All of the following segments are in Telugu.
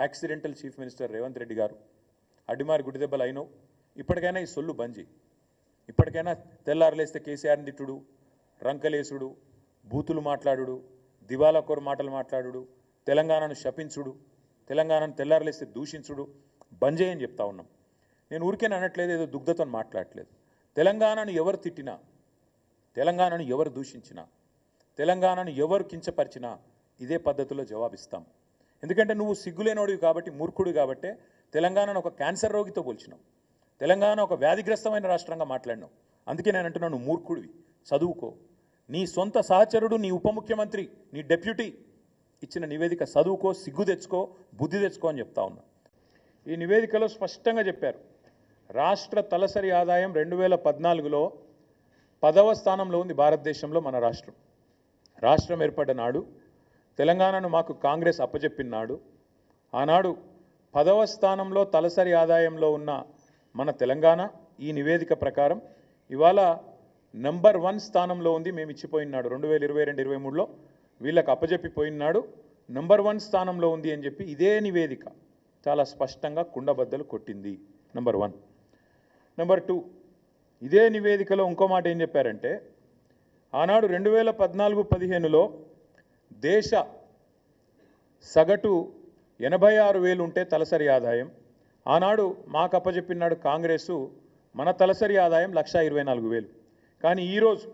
Accidental chief minister Revanth Reddy గారు అడ్డిమారి గుడిదెబ్బలు అయినవు. ఇప్పటికైనా ఈ సొల్లు బంజి. ఇప్పటికైనా తెల్లారులేస్తే కేసీఆర్ని తిట్టుడు రంకలేసుడు బూతులు మాట్లాడుడు దివాలకోరు మాటలు మాట్లాడుడు తెలంగాణను శపించుడు తెలంగాణను తెల్లారులేస్తే దూషించుడు బంద్ అని చెప్తా ఉన్నాం. నేను ఊరికేనే అనట్లేదు ఏదో దుగ్ధతో మాట్లాడట్లేదు. తెలంగాణను ఎవరు తిట్టినా తెలంగాణను ఎవరు దూషించినా తెలంగాణను ఎవరు కించపరిచినా ఇదే పద్ధతిలో జవాబిస్తాం. ఎందుకంటే నువ్వు సిగ్గులేనోడివి కాబట్టి మూర్ఖుడు కాబట్టే తెలంగాణను ఒక క్యాన్సర్ రోగితో పోల్చినావు. తెలంగాణ ఒక వ్యాధిగ్రస్తమైన రాష్ట్రంగా మాట్లాడినావు. అందుకే నేను అంటున్నాను నువ్వు మూర్ఖుడివి. చదువుకో. నీ సొంత సహచరుడు నీ ఉప ముఖ్యమంత్రి నీ డెప్యూటీ ఇచ్చిన నివేదిక చదువుకో సిగ్గు తెచ్చుకో బుద్ధి తెచ్చుకో అని చెప్తా ఉన్నా. ఈ నివేదికలో స్పష్టంగా చెప్పారు రాష్ట్ర తలసరి ఆదాయం రెండు వేల పద్నాలుగులో పదవ స్థానంలో ఉంది భారతదేశంలో మన రాష్ట్రం. రాష్ట్రం ఏర్పడ్డ నాడు తెలంగాణను మాకు కాంగ్రెస్ అప్పజెప్పినాడు. ఆనాడు పదవ స్థానంలో తలసరి ఆదాయంలో ఉన్న మన తెలంగాణ ఈ నివేదిక ప్రకారం ఇవాళ నంబర్ వన్ స్థానంలో ఉంది మేము ఇచ్చిపోయినాడు. రెండు వేల ఇరవై రెండు ఇరవై మూడులో వీళ్ళకి అప్పజెప్పిపోయినాడు. నంబర్ వన్ స్థానంలో ఉంది అని చెప్పి ఇదే నివేదిక చాలా స్పష్టంగా కుండబద్దలు కొట్టింది. Number one. Number two. ఇదే నివేదికలో ఇంకో మాట ఏం చెప్పారంటే ఆనాడు రెండు వేల పద్నాలుగు పదిహేనులో దేశ సగటు ఎనభై ఆరు వేలు ఉంటే తలసరి ఆదాయం. ఆనాడు మాకు అప్పచెప్పినాడు కాంగ్రెసు మన తలసరి ఆదాయం లక్ష ఇరవై నాలుగు వేలు. కానీ ఈరోజు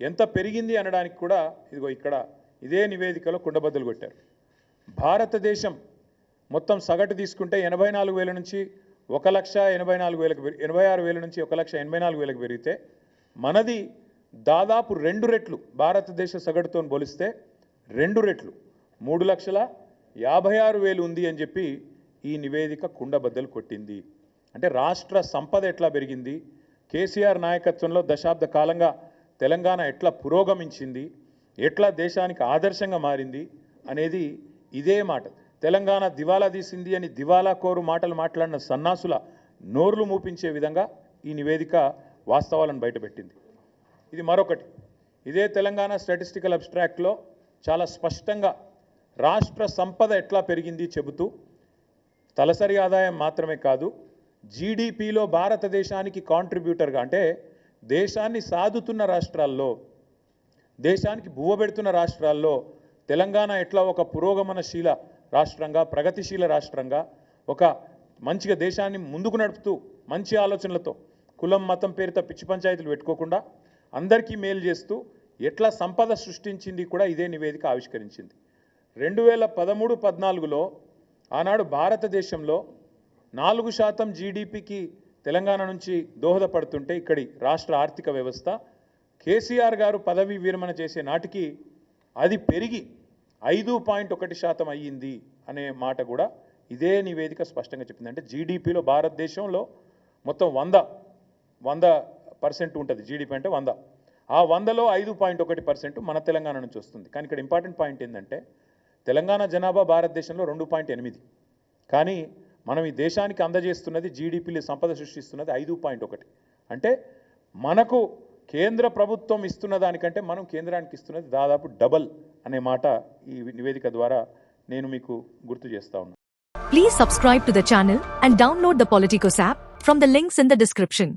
ఎంత పెరిగింది అనడానికి కూడా ఇదిగో ఇక్కడ ఇదే నివేదికలో కుండబద్దలు కొట్టారు. భారతదేశం మొత్తం సగటు తీసుకుంటే ఎనభై నాలుగు వేల నుంచి ఒక లక్ష ఎనభై నాలుగు వేలకు ఎనభై ఆరు వేల నుంచి ఒక లక్ష ఎనభై నాలుగు వేలకు పెరిగితే మనది దాదాపు రెండు రెట్లు భారతదేశ సగటుతో పోలిస్తే రెండు రెట్లు. మూడు లక్షల యాభై ఆరు వేలు ఉంది అని చెప్పి ఈ నివేదిక కుండబద్దలు కొట్టింది. అంటే రాష్ట్ర సంపద ఎట్లా పెరిగింది? కేసీఆర్ నాయకత్వంలో దశాబ్ద కాలంగా తెలంగాణ ఎట్లా పురోగమించింది? ఎట్లా దేశానికి ఆదర్శంగా మారింది? అనేది ఇదే మాట. తెలంగాణ దివాలా తీసింది అని దివాలా కోరు మాటలు మాట్లాడిన సన్నాసుల నోర్లు మూపించే విధంగా ఈ నివేదిక వాస్తవాలను బయటపెట్టింది. ఇది మరొకటి. ఇదే తెలంగాణ స్టాటిస్టికల్ అబ్స్ట్రాక్ట్లో చాలా స్పష్టంగా రాష్ట్ర సంపద ఎట్లా పెరిగింది చెబుతూ తలసరి ఆదాయం మాత్రమే కాదు జీడిపిలో భారతదేశానికి కాంట్రిబ్యూటర్గా అంటే దేశాన్ని సాదుతున్న రాష్ట్రాల్లో దేశానికి బువ్వబెడుతున్న రాష్ట్రాల్లో తెలంగాణ ఎట్లా ఒక పురోగమనశీల రాష్ట్రంగా ప్రగతిశీల రాష్ట్రంగా ఒక మంచిగా దేశాన్ని ముందుకు నడుపుతూ మంచి ఆలోచనలతో కులం మతం పేరుతో పిచ్చి పంచాయతీలు పెట్టుకోకుండా అందరికీ మేలు చేస్తూ ఎట్లా సంపద సృష్టించింది కూడా ఇదే నివేదిక ఆవిష్కరించింది. రెండు వేల పదమూడు పద్నాలుగులో ఆనాడు భారతదేశంలో నాలుగు శాతం జీడిపికి తెలంగాణ నుంచి దోహదపడుతుంటే ఇక్కడి రాష్ట్ర ఆర్థిక వ్యవస్థ కేసీఆర్ గారు పదవి విరమణ చేసే నాటికి అది పెరిగి ఐదు పాయింట్ ఒకటి శాతం అయ్యింది అనే మాట కూడా ఇదే నివేదిక స్పష్టంగా చెప్పింది. అంటే జీడిపిలో భారతదేశంలో మొత్తం వంద వంద పర్సెంట్ ఉంటుంది జీడిపి అంటే వంద. ఆ వందలో ఐదు పాయింట్ ఒకటి పర్సెంట్ మన తెలంగాణ నుంచి వస్తుంది. కానీ ఇక్కడ ఇంపార్టెంట్ పాయింట్ ఏంటంటే తెలంగాణ జనాభా భారతదేశంలో రెండు పాయింట్ ఎనిమిది. కానీ మనం ఈ దేశానికి అందజేస్తున్నది జీడిపిలు సంపద సృష్టిస్తున్నది ఐదు పాయింట్ ఒకటి. అంటే మనకు కేంద్ర ప్రభుత్వం ఇస్తున్న దానికంటే మనం కేంద్రానికి ఇస్తున్నది దాదాపు డబల్ అనే మాట ఈ నివేదిక ద్వారా నేను మీకు గుర్తు చేస్తా ఉన్నాను please subscribe to the channel and download the Politicos app from the links in the description